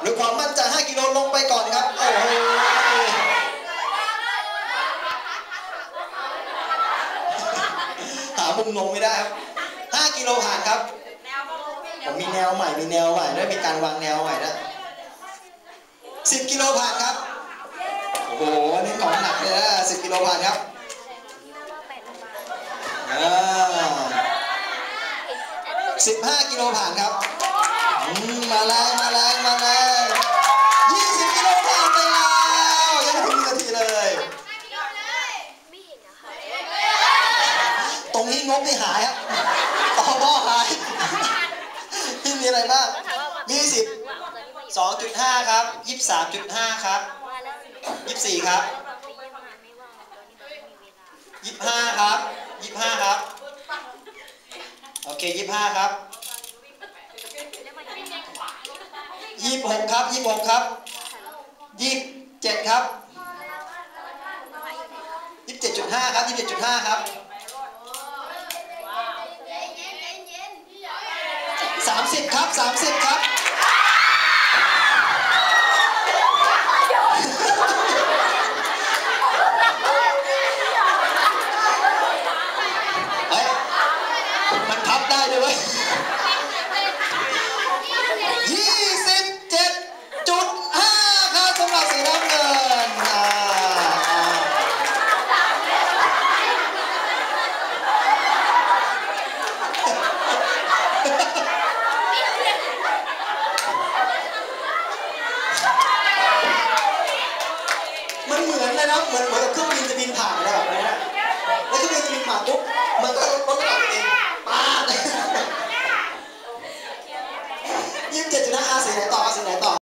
หรือความมั่นใจ 5 กิโลลงไปก่อนครับ โอ้โหหามุมลงไม่ได้ครับ5กิโลผ่านครับผมมีแนวใหม่ มีแนวใหม่ด้วยมีการวางแนวใหม่นะ10 กิโลผ่านครับ โอ้โห นี่ของหนักเลยนะ10 กิโลผ่านครับอ่า15 กิโลผ่านครับ มาแรงมาแรงมาแรง20 กิโลผ่านไปแล้ว ยังไม่ถึงหนึ่งนาทีเลย ตรง นี้งบนี่หายครับต่อบอหายพี่มีอะไรบ้าง20 2.5ครับ23.5ครับ24ครับ25ครับ25ครับ โอเค25ครับ26ครับ26ครับ27ครับ27.5ครับ27.5ครับ 30 ครับ 30 ครับ เฮ้ย มันพับได้ด้วยเว้ยยี่สิบเจ็ดจุดห้าครับสำหรับสีน้ำเงินอ่าอ่า เหมือนเลยนะเหมือนเหมือนกับเครื่องบินจะบินผ่านอะไรแบบนี้นะแล้วเครื่องบินจะบินผ่านปุ๊บมันก็ลดระดับตัวเองป้าดยี่สิบเจ็ดจุดห้าสีไหนต่อสีไหนต่อ